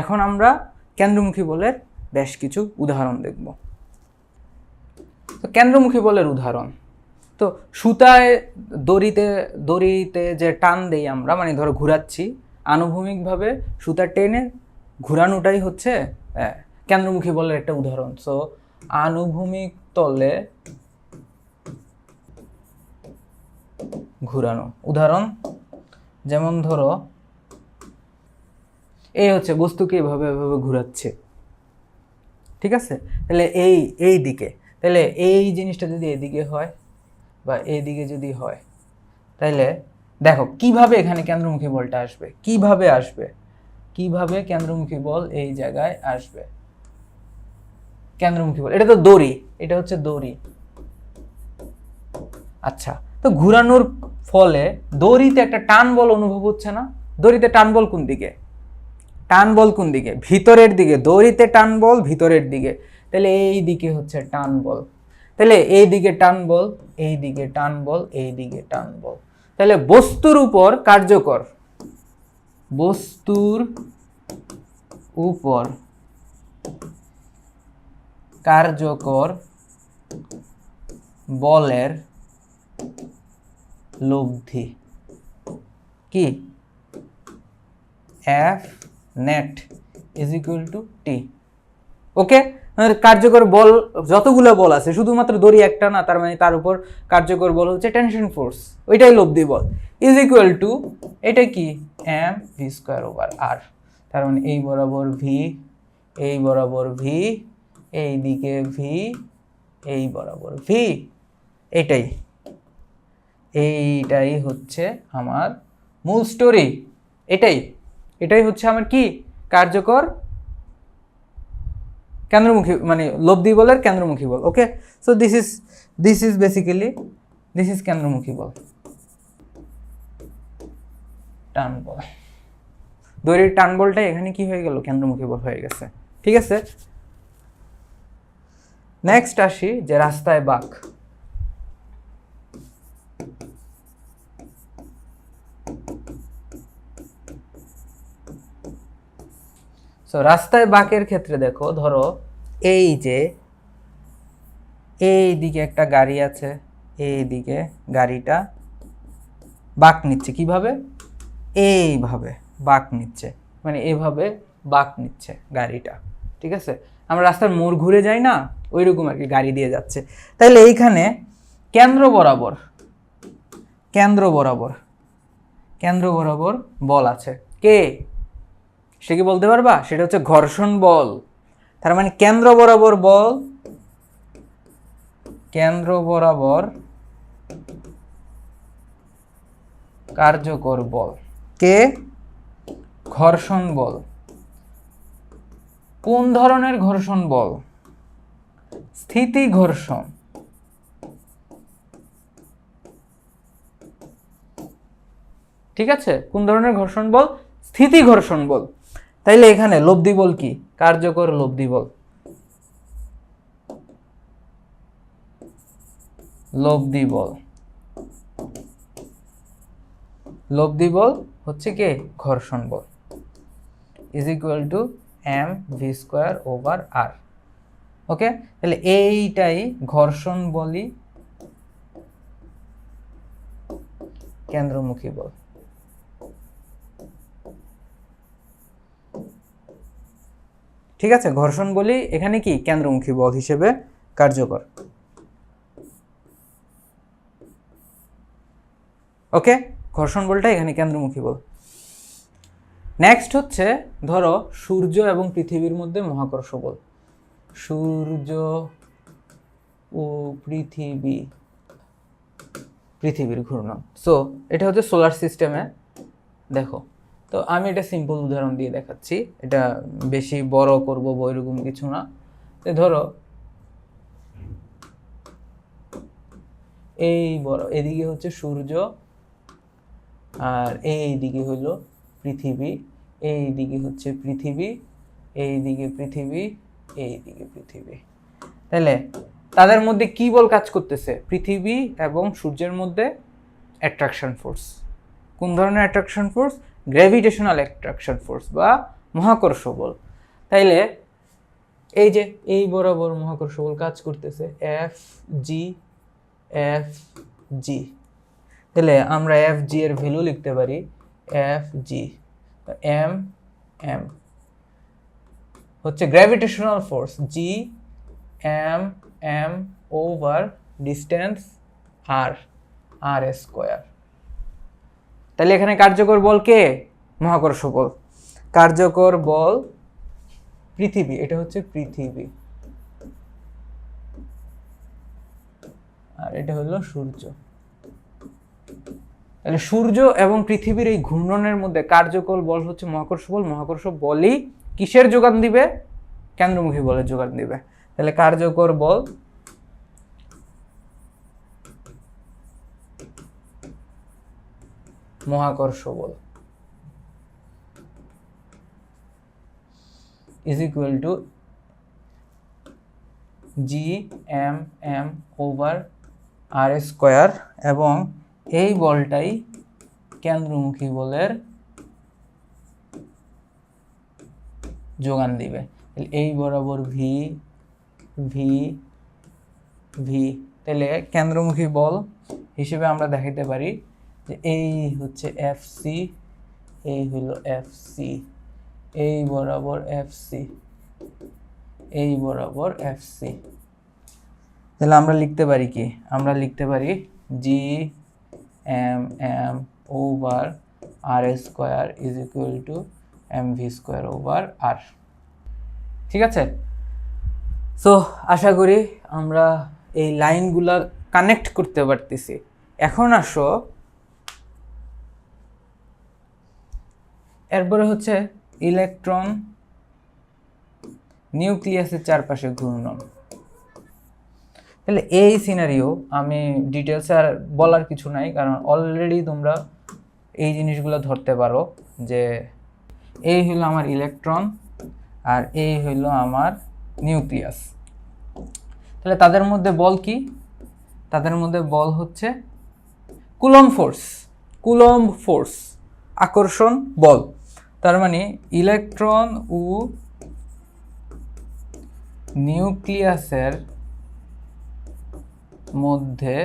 এখন আমরা কেন্দ্রমুখী বলের বেশ কিছু উদাহরণ দেখব। তো কেন্দ্রমুখী বলের উদাহরণ। তো সুতায় দড়িতে দড়িতে যে টান দেই আমরা মানে ধরো ঘুরাচ্ছি, আনুভূমিকভাবে সুতা টেনে ঘুরানোটাই হচ্ছে কেন্দ্রমুখী বলের একটা উদাহরণ। সো আনুভূমিক তলে ঘুরানো। উদাহরণ, যেমন ধরো এই হচ্ছে বস্তুকে এভাবে এভাবে ঘুরাচ্ছে। ঠিক আছে? তাহলে এই এই দিকে। তাহলে এই জিনিসটা যদি এদিকে হয় বা এইদিকে যদি হয়, তাহলে দেখো, কীভাবে এখানে কেন্দ্রমুখী বলটা আসবে? কীভাবে আসবে? কীভাবে কেন্দ্রমুখী বল এই জায়গায় আসবে? কেন্দ্রমুখী বল, এটা তো দড়ি, এটা হচ্ছে দড়ি। আচ্ছা তো ঘুরানোর ফলে দড়িতে একটা টান বল অনুভব হচ্ছে না? দড়িতে টান বল কোন দিকে? টান বল কোন দিকে? ভিতরের দিকে। দড়িতে টান বল ভিতরের দিকে। তাহলে এই দিকে হচ্ছে টান বল তাহলে এই দিকে টান বল এই দিকে টান বল এই দিকে টান বল তাহলে বস্তুর উপর কার্যকর। বস্তুর উপর কার্যকর বলের লব্ধি। কি? F net is equal to T okay কার্যকর বল, যতগুলো বল আছে, শুধুমাত্র দড়ি একটা না, তার মানে তার উপর কার্যকর বল হচ্ছে টেনশন ফোর্স ওইটাই লব্ধি বল। ইজ ইকুয়াল টু এটা কি? M V square over R তার মানে এই বরাবর ভি এই বরাবর ভি এই দিকে ভি এই বরাবর ভি এটাই। এইটাই হচ্ছে আমার মূল স্টোরি এটাই। এটাই হচ্ছে আমার কি? কার্যকর কেন্দ্রমুখী মানে লব্ধি বলের কেন্দ্রমুখী বল okay so this is this is basically this is কেন্দ্রমুখী বল। টান বল। দড়ির টান বলটা এখানে কি হয়ে গেল? কেন্দ্রমুখী বল হয়ে গেছে। ঠিক আছে? নেক্সট আসি যে রাস্তায় বাঘ। সো রাস্তায় বাঁকের ক্ষেত্রে দেখো, ধরো, এই যে, এই দিকে একটা গাড়ি আছে, এই দিকে গাড়িটা বাঁক নিচ্ছে। কীভাবে? এইভাবে বাঁক নিচ্ছে। মানে এভাবে বাঁক নিচ্ছে গাড়িটা। ঠিক আছে? আমরা রাস্তার মোড় ঘুরে যাই না ওই রকম আর কি গাড়ি দিয়ে যাচ্ছে। তাইলে এইখানে কেন্দ্র বরাবর কেন্দ্র বরাবর কেন্দ্র বরাবর বল আছে। কে? সে কি বলতে পারবা? সেটা হচ্ছে ঘর্ষণ বল। তার মানে কেন্দ্র বরাবর বল, কেন্দ্র বরাবর কার্যকর বল। কে? ঘর্ষণ বল। কোন ধরনের ঘর্ষণ বল? স্থিতি ঘর্ষণ। ঠিক আছে? কোন ধরনের ঘর্ষণ বল? স্থিতি ঘর্ষণ বল। তাইলে এখানে লব্ধি বল কি? কার্যকর লব্ধি বল লব্ধি বল লব্ধি বল হচ্ছে কি? ঘর্ষণ বল। Is equal to M V square over R okay তাহলে এইটাই ঘর্ষণ বলই কেন্দ্রমুখী বল। ঠিক আছে, ঘর্ষণ বলি এখানে কি? কেন্দ্রমুখী বল হিসেবে কার্যকর। ওকে, ঘর্ষণ বলটা এখানে কেন্দ্রমুখী বল। নেক্সট হচ্ছে, ধরো, সূর্য এবং পৃথিবীর মধ্যে মহাকর্ষ বল। সূর্য ও পৃথিবী, পৃথিবীর ঘূর্ণন। সো এটা হচ্ছে সোলার সিস্টেমে দেখো। তো আমি এটা সিম্পল উদাহরণ দিয়ে দেখাচ্ছি। এটা বেশি বড় করব বা এরকম কিছু না। তো ধরো, এই বড়, এদিকে হচ্ছে সূর্য আর এই দিকে হলো পৃথিবী, এই দিকে হচ্ছে পৃথিবী, এই দিকে পৃথিবী, এই দিকে পৃথিবী। তাহলে তাদের মধ্যে কি বল কাজ করতেছে? পৃথিবী এবং সূর্যের মধ্যে অ্যাট্রাকশন ফোর্স কোন ধরনের attraction force gravitational attraction force বা মহাকর্ষ বল। তাইলে এই যে এই বরাবর মহাকর্ষ বল কাজ করতেছে এফ জি এফ জি তাহলে আমরা এফ জি এর ভ্যালু লিখতে পারি এফ জি এম এম হচ্ছে gravitational force G M M over distance R R square তাহলে এখানে কার্যকর বল কে? মহাকর্ষ বল। কার্যকর বল পৃথিবী, এটা হচ্ছে পৃথিবী। আর এটা হলো সূর্য। তাহলে সূর্য এবং পৃথিবীর এই ঘূর্ণনের মধ্যে কার্যকর বল হচ্ছে মহাকর্ষ বল। মহাকর্ষ বলই কিসের যোগান দিবে? কেন্দ্রমুখী বলের যোগান দিবে। তাহলে কার্যকর বল মহাকর্ষ বল is equal to G M M over R square এবং এই বলটাই কেন্দ্রমুখী বলের যোগান দিবে। এই বরাবর ভি ভি ভি তাহলে কেন্দ্রমুখী বল হিসেবে আমরা দেখাইতে পারি যে এই হচ্ছে এফ সি এই হলো এফ সি এই বরাবর এফ সি এই বরাবর এফ সি তাহলে আমরা লিখতে পারি কি? আমরা লিখতে পারি G M M over R square is equal to M V square over R ঠিক আছে? সো আশা করি আমরা এই লাইনগুলা কানেক্ট করতে পারতেছি। এখন আসো এরপরে হচ্ছে ইলেকট্রন, নিউক্লিয়াসের চারপাশে ঘূর্ণন। তাহলে এই সিনারিও আমি ডিটেলসে আর বলার কিছু নাই, কারণ অলরেডি তোমরা এই জিনিসগুলো ধরতে পারো যে এই হলো আমার ইলেকট্রন আর এই হইল আমার নিউক্লিয়াস। তাহলে তাদের মধ্যে বল কি? তাদের মধ্যে বল হচ্ছে কুলম ফোর্স কুলম ফোর্স আকর্ষণ বল। তার মানে ইলেকট্রন ও নিউক্লিয়াসের মধ্যে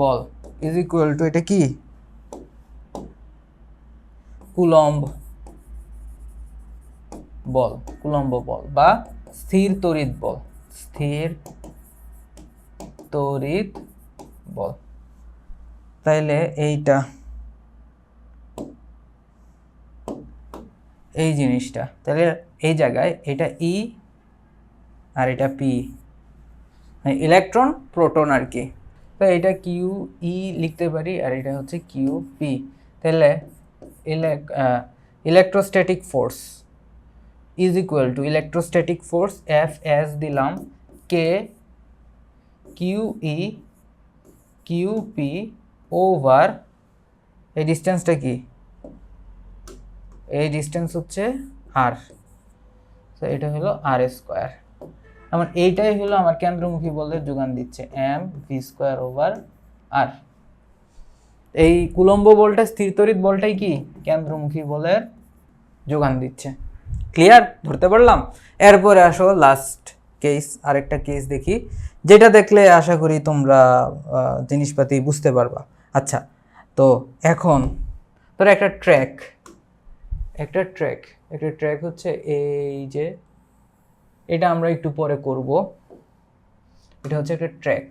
বল ইজ ইকুয়াল টু এটা কি? কুলম্ব বল কুলম্ব বল বা স্থির তড়িৎ বল, স্থির তড়িৎ বল। তাইলে এইটা এই জিনিসটা। তাহলে এই জায়গায় এটা ই আর এটা পি ইলেকট্রন প্রোটন আর কি। তো এটা কিউ ই লিখতে পারি আর এটা হচ্ছে কিউ পি তাহলে electrostatic force is equal to electrostatic force F S দিলাম K Q E Q P over এই ডিস্টেন্সটা কি? এই ডিস্টেন্স হচ্ছে আর তো এটা হলো আর স্কোয়ার আমার এইটাই হলো আমার কেন্দ্রমুখী বলের যোগান দিচ্ছে M V square over R এই কুলম্ব বলটা স্থিরতরিত বলটাই কি? কেন্দ্রমুখী বলের যোগান দিচ্ছে। ক্লিয়ার ধরতে পারলাম? এরপরে আসো লাস্ট কেস আরেকটা কেস দেখি। যেটা দেখলে আশা করি তোমরা জিনিসপাতি বুঝতে পারবা। আচ্ছা তো এখন তোর একটা ট্র্যাক একটা ট্র্যাক একটা ট্র্যাক হচ্ছে এই যে, এটা আমরা একটু পরে করব। এটা হচ্ছে একটা ট্র্যাক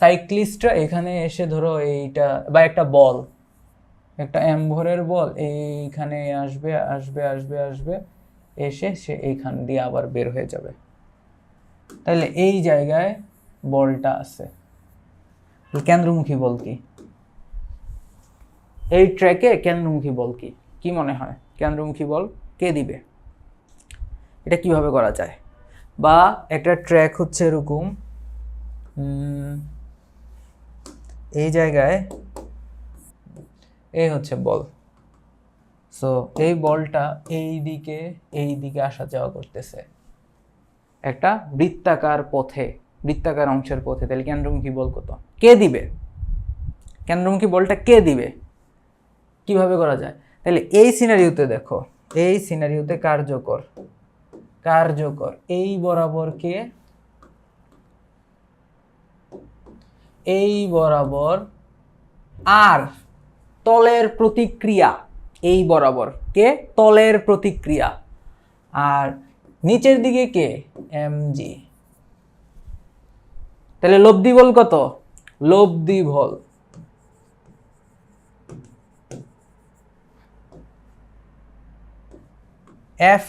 সাইক্লিস্টরা এখানে এসে ধরো এইটা, বা একটা বল একটা অ্যাম্ভরের বল এইখানে আসবে আসবে আসবে আসবে, এসে সে এইখান দিয়ে আবার বের হয়ে যাবে। তাহলে এই জায়গায় বলটা আছে। কেন্দ্রমুখী বল কি? এই ট্র্যাকে কেন্দ্রমুখী বল কি? কি মনে হয়? কেন্দ্রমুখী বল কে দিবে? এটা কীভাবে করা যায়? বা একটা ট্র্যাক হচ্ছে এরকম এই জায়গায় এই হচ্ছে বল। সো এই বলটা এই দিকে এই দিকে আসা যাওয়া করতেছে। একটা বৃত্তাকার পথে, বৃত্তাকার অংশের পথে, তাহলে কেন্দ্রমুখী বল কত? কে দিবে? কেন্দ্রমুখী বলটা কে দিবে? কীভাবে করা যায়? তাহলে এই সিনারিওতে দেখো, এই সিনারিওতে কার্যকর কার্যকর। এই বরাবরকে এই বরাবর আর, তলের প্রতিক্রিয়া। এই বরাবর কে? তলের প্রতিক্রিয়া। আর নিচের দিকে কে? এম জি তাহলে লব্ধি বল কত? লব্ধি বল।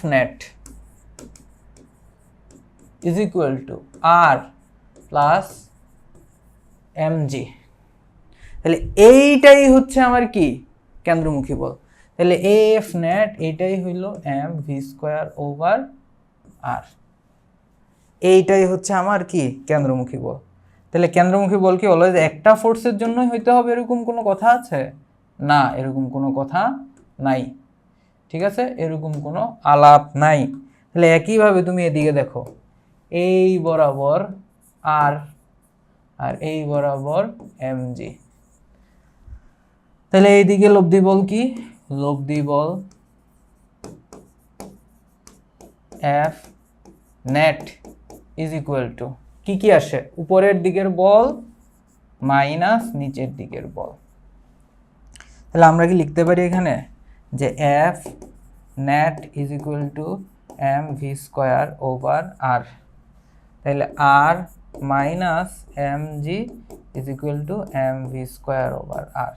Net is equal to R plus M G তাহলে এইটাই হচ্ছে আমার কি? কেন্দ্রমুখী বল। তাহলে এফ নেট এইটাই হইল M V square over R এইটাই হচ্ছে আমার কি? কেন্দ্রমুখী বল। তাহলে কেন্দ্রমুখী বল কি অলওয়েজ একটা ফোর্সের জন্যই হইতে হবে এরকম কোনো কথা আছে? না, এরকম কোনো কথা নাই। ঠিক আছে? এরকম কোনো আলাপ নাই। তাহলে একইভাবে তুমি এদিকে দেখো। এই বরাবর আর আর এই বরাবর এম জি তাহলে এইদিকে লব্ধি বল কি? লব্ধি বল F net is equal to. কি কি আসে? উপরের দিকের বল মাইনাস নিচের দিকের বল। তাহলে আমরা কি লিখতে পারি এখানে? যে F net is equal to M V square over R তাহলে R minus M G is equal to M V square over R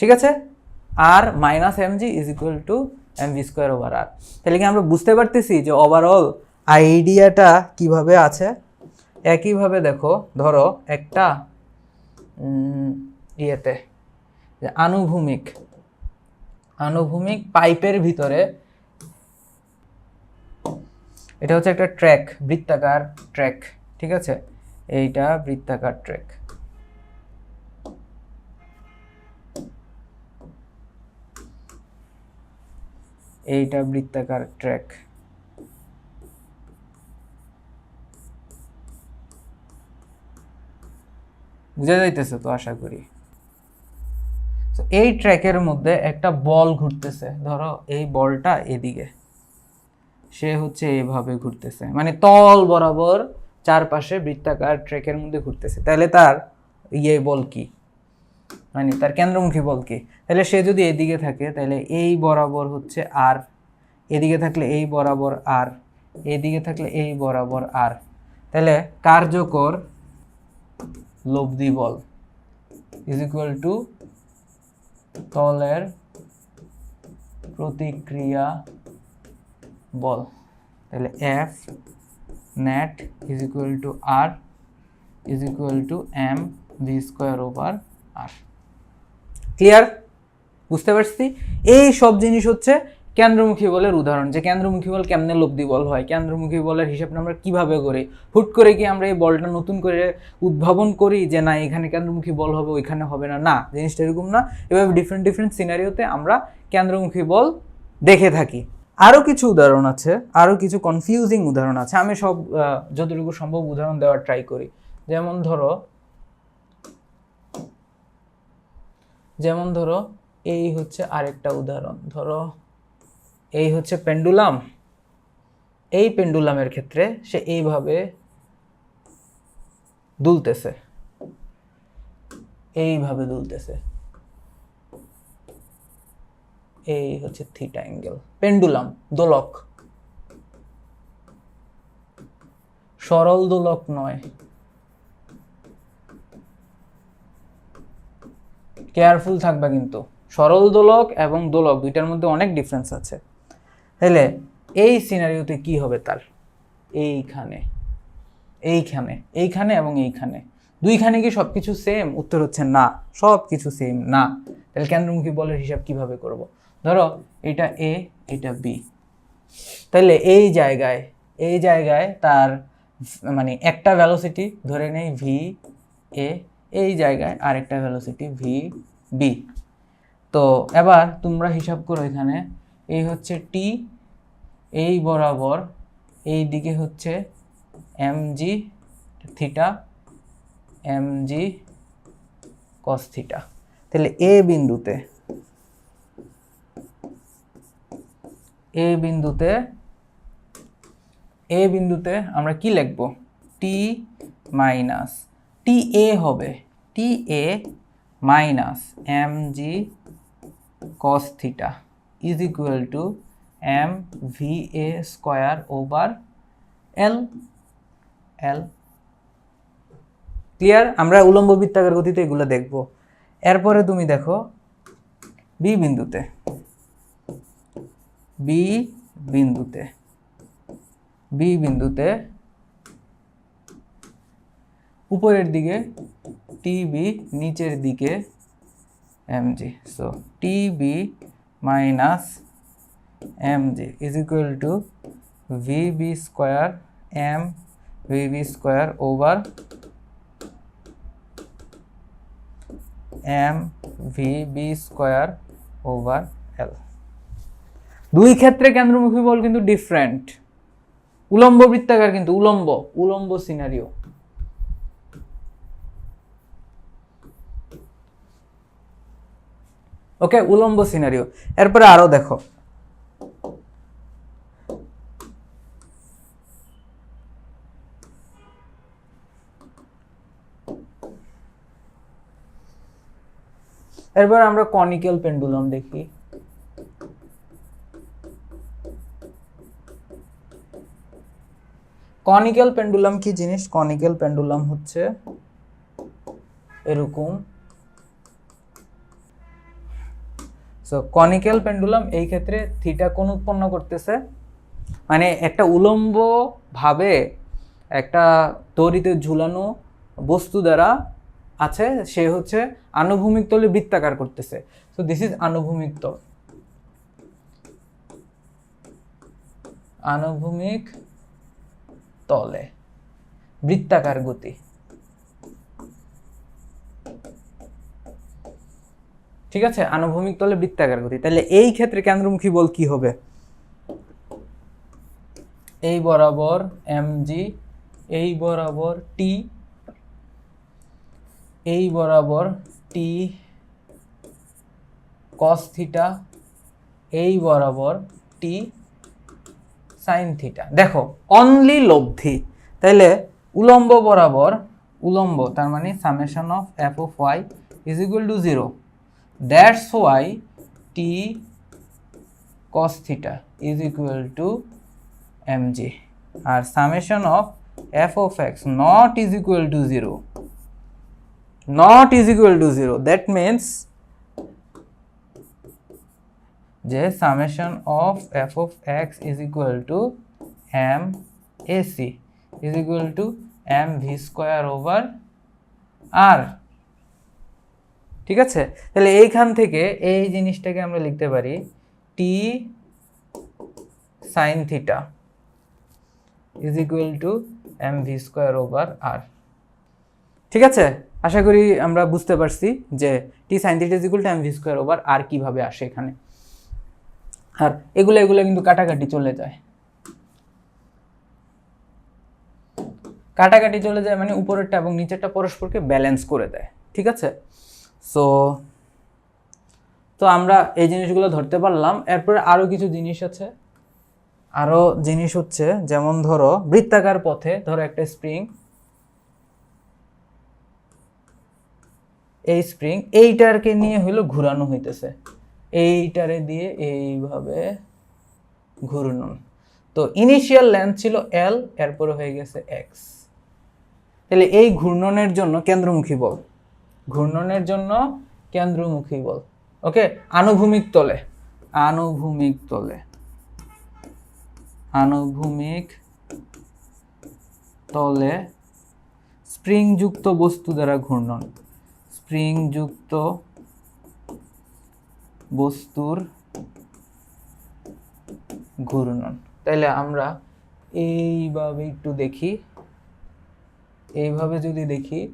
ঠিক আছে? R minus M G is equal to M V square over R তাহলে কি আমরা বুঝতে পারতেছি যে overall আইডিয়াটা কীভাবে আছে? একইভাবে দেখো, ধরো একটা ইয়েতে আনুভূমিক আনুভূমিক পাইপের ভিতরে, এটা হচ্ছে একটা ট্র্যাক, বৃত্তাকার ট্র্যাক, ঠিক আছে? এইটা বৃত্তাকার ট্র্যাক। এইটা বৃত্তাকার ট্র্যাক। বুঝা যাইতেছে তো, আশা করি। তো এই ট্র্যাকের মধ্যে একটা বল ঘুরতেছে। ধরো, এই বলটা এদিকে। সে হচ্ছে এইভাবে ঘুরতেছে। মানে তল বরাবর চারপাশে বৃত্তাকার ট্র্যাকের মধ্যে ঘুরতেছে। তাহলে তার ইয়ে বল কি? মানে তার কেন্দ্রমুখী বল কি? তাহলে সে যদি এদিকে থাকে, তাহলে এই বরাবর হচ্ছে আর। এদিকে থাকলে এই বরাবর আর। এদিকে থাকলে এই বরাবর আর। তাহলে কার্যকর লব্ধি বল ইজ ইকুয়াল টু তলের প্রতিক্রিয়া বল। তাহলে F net is equal to R is equal to M V square over R clear বুঝতে পারছি? এই সব জিনিস হচ্ছে কেন্দ্রমুখী বলের উদাহরণ, যে কেন্দ্রমুখী বল কেমনে লব্ধি বল হয়, কেন্দ্রমুখী বলের হিসাবটা আমরা কীভাবে করি? হুট করে কি আমরা এই বলটা নতুন করে উদ্ভাবন করি যে না, এখানে কেন্দ্রমুখী বল হবে, ওইখানে হবে না? না, জিনিসটা এরকম না। এভাবে ডিফারেন্ট ডিফারেন্ট সিনারিওতে আমরা কেন্দ্রমুখী বল দেখে থাকি। আরও কিছু উদাহরণ আছে আরও কিছু কনফিউজিং উদাহরণ আছে। আমি সব যতটুকু সম্ভব উদাহরণ দেওয়ার ট্রাই করি। যেমন ধরো যেমন ধরো, এই হচ্ছে আরেকটা উদাহরণ। ধরো এই হচ্ছে পেন্ডুলাম। এই পেন্ডুলামের ক্ষেত্রে সে এইভাবে দুলতেছে। এইভাবে দুলতেছে। এই হচ্ছে থিটা অ্যাঙ্গেল পেন্ডুলাম, দোলক। সরল দোলক নয়। কেয়ারফুল থাকবা কিন্তু। সরল দোলক এবং দোলক দুইটার মধ্যে অনেক ডিফারেন্স আছে। তাহলে এই সিনারিওতে কি হবে তার? এইখানে এইখানে এইখানে এবং এইখানে। দুইখানে কি সব কিছু সেম উত্তর হচ্ছে না। সব কিছু সেম না। তাহলে কেন্দ্রমুখী বলের হিসাব কীভাবে করব? ধরো এটা এ এটা বি তাহলে এই জায়গায় এই জায়গায় তার মানে একটা ভ্যালোসিটি ধরে নেই ভি এ এই জায়গায় আরেকটা ভ্যালোসিটি ভি বি তো এবার তোমরা হিসাব করো এখানে এই হচ্ছে টি, এই বরাবর এই দিকে হচ্ছে M G theta, M G cos theta. তাহলে এ বিন্দুতে এ বিন্দুতে এ বিন্দুতে আমরা কি লিখব? টি মাইনাস, টি এ হবে, T A minus M G cos theta. Is equal to M V A square over L L clear আমরা উলম্ব বৃত্তাকার গতিতে এগুলো দেখব। এরপরে তুমি দেখো বি বিন্দুতে। বি বিন্দুতে। বি বিন্দুতে উপরের দিকে টিবি নিচের দিকে MG so TB minus MG is equal to VB square M VB square over M V B square over L. দুই ক্ষেত্রে কেন্দ্রমুখী বল কিন্তু ডিফারেন্ট উলম্ব বৃত্তাকার কিন্তু উলম্ব উলম্ব সিনারিও ওকে উলম্ব সিনারিও এরপরে আরও দেখো। এরপর আমরা কনিক্যাল পেন্ডুলাম দেখি। কনিক্যাল পেন্ডুলাম কি জিনিস? কনিক্যাল পেন্ডুলাম হচ্ছে এরকম। সো কনিক্যাল পেন্ডুলাম এই ক্ষেত্রে থিটা কোণ উৎপন্ন করতেছে। মানে একটা উলম্ব ভাবে একটা দড়িতে ঝুলানো বস্তু দ্বারা আছে, সে হচ্ছে আনুভূমিক তলে বৃত্তাকার করতেছে। সো দিস ইজ আনুভূমিক তল। আনুভূমিক তলে বৃত্তাকার গতি। ঠিক আছে? আনুভূমিক তলে বৃত্তাকার গতি। তাহলে এই ক্ষেত্রে কেন্দ্রমুখী বল কি হবে? এই বরাবর এম জি এই বরাবর টি এই বরাবর টি কস থিটা এই বরাবর টি সাইন থিটা দেখো অনলি লব্ধি। তাইলে উলম্ব বরাবর, উলম্ব, তার মানে summation of F of Y is equal to zero that's why t cos theta is equal to mj. Our summation of f of x not is equal to 0 not is equal to 0 that means j summation of f of x is equal to m ac is equal to m v square over r. ঠিক আছে? তাহলে এইখান থেকে এই জিনিসটাকে আমরা লিখতে পারি T sine theta is equal to M V square over R ঠিক আছে? আশা করি আমরা বুঝতে পারছি যে T sine theta is equal to M V square over R কীভাবে আসে এখানে। আর এগুলো এগুলো কিন্তু কাটাকাটি চলে যায়। কাটাকাটি চলে যায় মানে উপরেরটা এবং নিচেরটা পরস্পরকে ব্যালেন্স করে দেয়। ঠিক আছে? সো তো আমরা এই জিনিসগুলো ধরতে পারলাম। এরপরে আরও কিছু জিনিস আছে। আরও জিনিস হচ্ছে, যেমন ধরো, বৃত্তাকার পথে, ধরো একটা স্প্রিং। এই স্প্রিং এইটারকে নিয়ে হইল ঘুরানো হইতেছে। এইটারে দিয়ে এইভাবে ঘুরনুন তো ইনিশিয়াল লেন্থ ছিল এল এরপরে হয়ে গেছে এক্স তাহলে এই ঘূর্ণনের জন্য কেন্দ্রমুখী বল। ঘূর্ণনের জন্য কেন্দ্রমুখী বল। ওকে? আনুভূমিক তলে। আনুভূমিক তলে। আনুভূমিক তলে স্প্রিংযুক্ত বস্তু দ্বারা ঘূর্ণন। স্প্রিংযুক্ত বস্তুর ঘূর্ণন। তাইলে আমরা এইভাবে একটু দেখি। এইভাবে যদি দেখি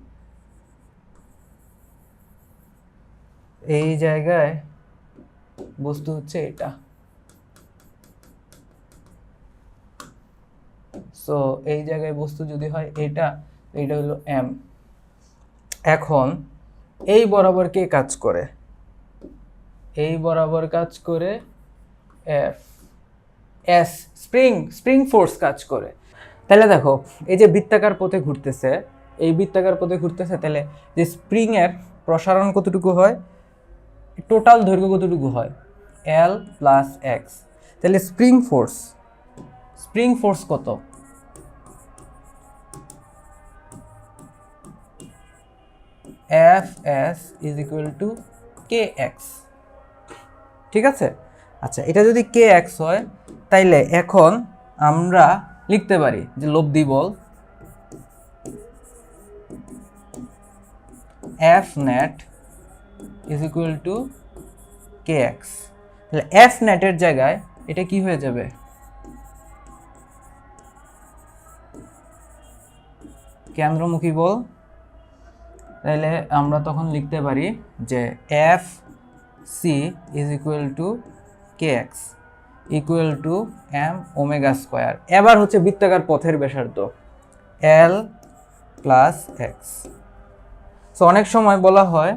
এই জায়গায় বস্তু হচ্ছে এটা। সো এই জায়গায় বস্তু যদি হয় এটা এটা হলো এম এখন, এই বরাবর কে কাজ করে? এই বরাবর কাজ করে F S spring spring force কাজ করে। তাহলে দেখো, এই যে বৃত্তাকার পথে ঘুরতেছে, এই বৃত্তাকার পথে ঘুরতেছে, তাহলে যে স্প্রিং এর প্রসারণ কতটুকু হয়? টোটাল দৈর্ঘ্য কতটুকু হয়? এল প্লাস এক্স তাহলে স্প্রিং ফোর্স স্প্রিং ফোর্স কত? F S is equal to K X ঠিক আছে? আচ্ছা এটা যদি কে এক্স হয়, তাইলে এখন আমরা লিখতে পারি যে লব্ধি বল F net is equal to K X তাহলে এফ নেটের জায়গায় এটা কি হয়ে যাবে? কেন্দ্রমুখী বল। তাহলে আমরা তখন লিখতে পারি যে F C is equal to K X equal to M omega square এবার হচ্ছে বৃত্তাকার পথের ব্যাসার্ধ এল প্লাস এক্স সো অনেক সময় বলা হয়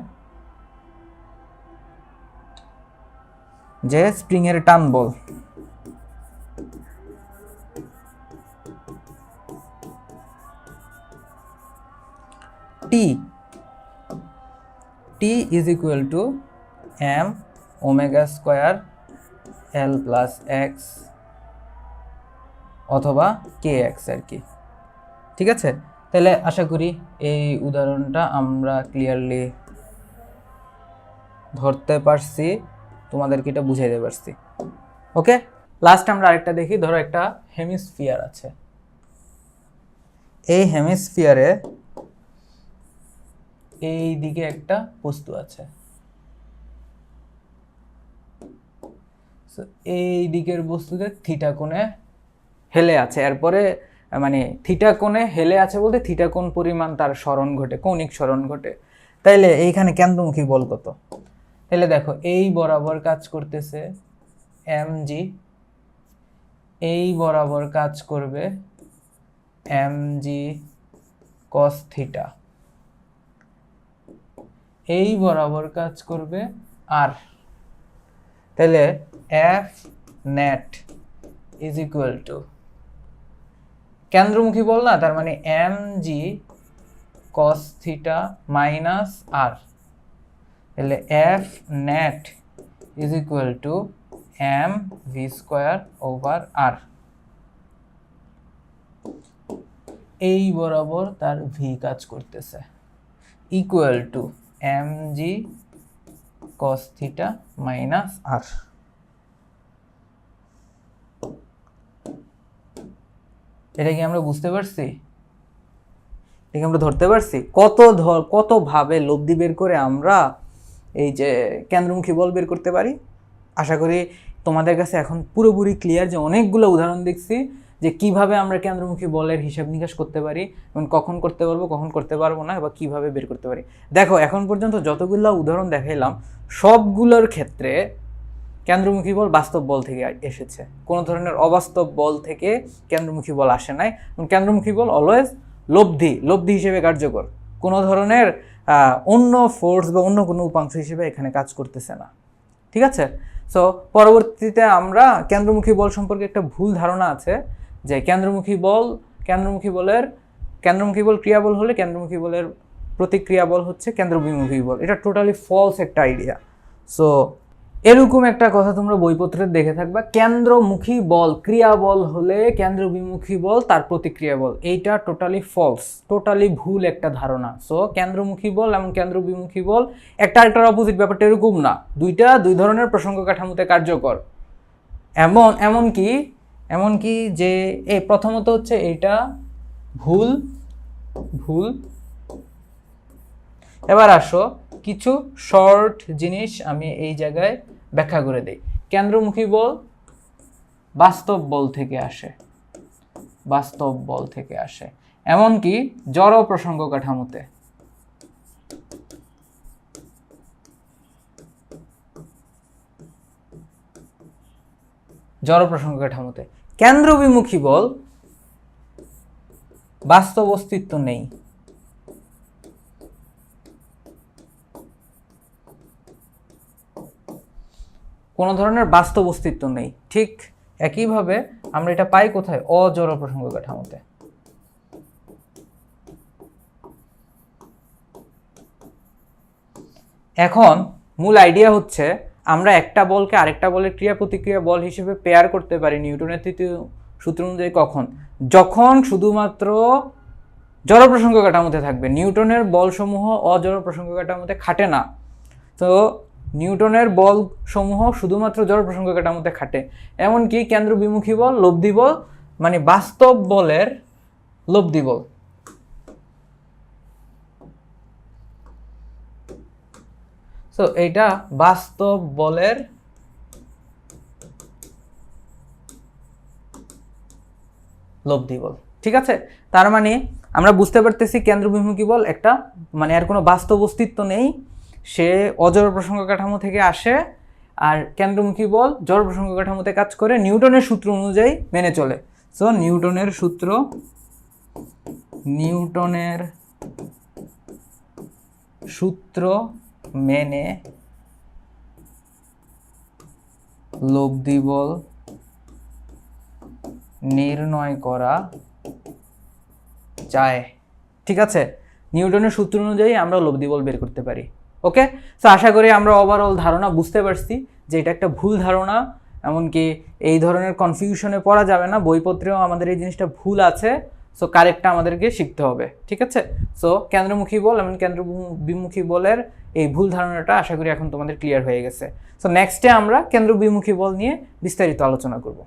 যে স্প্রিংয়ের টান বল T T is equal to M omega square L plus X অথবা কে এক্স আর কি। ঠিক আছে? তাহলে আশা করি এই উদাহরণটা আমরা ক্লিয়ারলি ধরতে পারছি। তোমাদেরকে এটা বুঝাইতে পারছি। ওকে লাস্ট আমরা আরেকটা দেখি, ধরো একটা হেমিস্ফিয়ার আছে। এই হেমিস্ফিয়ারে এই দিকে একটা বস্তু আছে। এই দিকের বস্তুতে থিটা কোণে হেলে আছে। এরপরে মানে থিটা কোণে হেলে আছে বলতে থিটা কোণ পরিমাণ তার স্মরণ ঘটে, কৌণিক স্মরণ ঘটে। তাইলে এইখানে কেন্দ্রমুখী বল কত? তাহলে দেখো, এই বরাবর কাজ করতেছে এম জি এই বরাবর কাজ করবে এম জি কস থিটা এই বরাবর কাজ করবে আর তাহলে F net is equal to কেন্দ্রমুখী বল না, তার মানে M G cos theta minus R তাহলে F net is equal to M V square over R এই বরাবর তার ভি কাজ করতেছে। Equal to M G cos theta minus R এটা কি আমরা বুঝতে পারছি? এটা কি আমরা ধরতে পারছি? কত ধর কতভাবে লব্ধি বের করে আমরা এই যে কেন্দ্রমুখী বল বের করতে পারি। আশা করি তোমাদের কাছে এখন পুরোপুরি ক্লিয়ার যে অনেকগুলো উদাহরণ দেখছি যে কীভাবে আমরা কেন্দ্রমুখী বলের হিসাব নিকাশ করতে পারি এবং কখন করতে পারব, কখন করতে পারব না বা কীভাবে বের করতে পারি। দেখো, এখন পর্যন্ত যতগুলো উদাহরণ দেখাইলাম, সবগুলোর ক্ষেত্রে কেন্দ্রমুখী বল বাস্তব বল থেকে এসেছে। কোনো ধরনের অবাস্তব বল থেকে কেন্দ্রমুখী বল আসে নাই। এবং কেন্দ্রমুখী বল অলওয়েজ লব্ধি লব্ধি হিসেবে কার্যকর। কোনো ধরনের অন্য ফোর্স বা অন্য কোনো উপাংশ হিসেবে এখানে কাজ করতেছে না। ঠিক আছে? সো পরবর্তীতে আমরা কেন্দ্রমুখী বল সম্পর্কে একটা ভুল ধারণা আছে যে কেন্দ্রমুখী বল, কেন্দ্রমুখী বলের, কেন্দ্রমুখী বল ক্রিয়াবল হলে কেন্দ্রমুখী বলের প্রতিক্রিয়া বল হচ্ছে কেন্দ্রবিমুখী বল। এটা টোটালি ফলস একটা আইডিয়া সো এরকম একটা কথা তোমরা বইপত্রে দেখে থাকবা। কেন্দ্রমুখী বল, ক্রিয়া বল হলে কেন্দ্রবিমুখী বল, তার প্রতিক্রিয়া বল। এইটা টোটালি ফলস টোটালি ভুল একটা ধারণা। সো কেন্দ্রমুখী বল এবং কেন্দ্রবিমুখী বল, একটা আরেকটার অপোজিট ব্যাপারটা এরকম না। দুইটা দুই ধরনের প্রসঙ্গ কাঠামোতে কার্যকর। এমন এমন কি এমন কি যে এই প্রথমত হচ্ছে এটা ভুল ভুল। এবার আসো, কিছু শর্ট জিনিস আমি এই জায়গায় ব্যাখ্যা করে দিই। কেন্দ্রমুখী বল বাস্তব বল থেকে আসে। বাস্তব বল থেকে আসে। এমনকি জড় প্রসঙ্গ কাঠামোতে। জড় প্রসঙ্গ কাঠামোতে। কেন্দ্রবিমুখী বল বাস্তব অস্তিত্ব নেই। কোনো ধরনের বাস্তব অস্তিত্ব নেই। ঠিক একইভাবে আমরা এটা পাই কোথায়? অজড় প্রসঙ্গ কাঠামোতে। এখন মূল আইডিয়া হচ্ছে আমরা একটা বলকে আরেকটা বলের ক্রিয়া প্রতিক্রিয়া বল হিসেবে পেয়ার করতে পারি নিউটনের তৃতীয় সূত্র অনুযায়ী কখন? যখন শুধুমাত্র জড় প্রসঙ্গ কাঠামোতে থাকবে। নিউটনের বলসমূহ অজড় প্রসঙ্গ কাঠামোতে খাটে না। তো নিউটনের বল সমূহ শুধুমাত্র জড় প্রসঙ্গ কাঠামোতে খাটে। এমনকি কেন্দ্র বিমুখী বল, লব্ধি বল মানে বাস্তব বলের লব্ধি বল। সো এইটা বাস্তব বলের লব্ধি বল। ঠিক আছে? তার মানে আমরা বুঝতে পারতেছি কেন্দ্রবিমুখী বল একটা মানে এর কোনো বাস্তব অস্তিত্ব নেই। সে অজড় প্রসঙ্গ কাঠামো থেকে আসে আর কেন্দ্রমুখী বল জড় প্রসঙ্গ কাঠামোতে কাজ করে নিউটনের সূত্র অনুযায়ী মেনে চলে। সো নিউটনের সূত্র নিউটনের সূত্র মেনে লব্ধি বল নির্ণয় করা যায়। ঠিক আছে? নিউটনের সূত্র অনুযায়ী আমরা লব্ধি বল বের করতে পারি। ওকে তো আশা করি আমরা ওভারঅল ধারণা বুঝতে পারছি যে এটা একটা ভুল ধারণা, এমনকি এই ধরনের কনফিউশনে পড়া যাবে না, বইপত্রেও আমাদের এই জিনিসটা ভুল আছে সো কারেক্টটা আমাদেরকে শিখতে হবে, ঠিক আছে? সো কেন্দ্রমুখী বল এবং কেন্দ্র বিমুখী বলের এই ভুল ধারণাটা আশা করি এখন তোমাদের ক্লিয়ার হয়ে গেছে। সো নেক্সটে আমরা কেন্দ্র বিমুখী বল নিয়ে বিস্তারিত আলোচনা করব।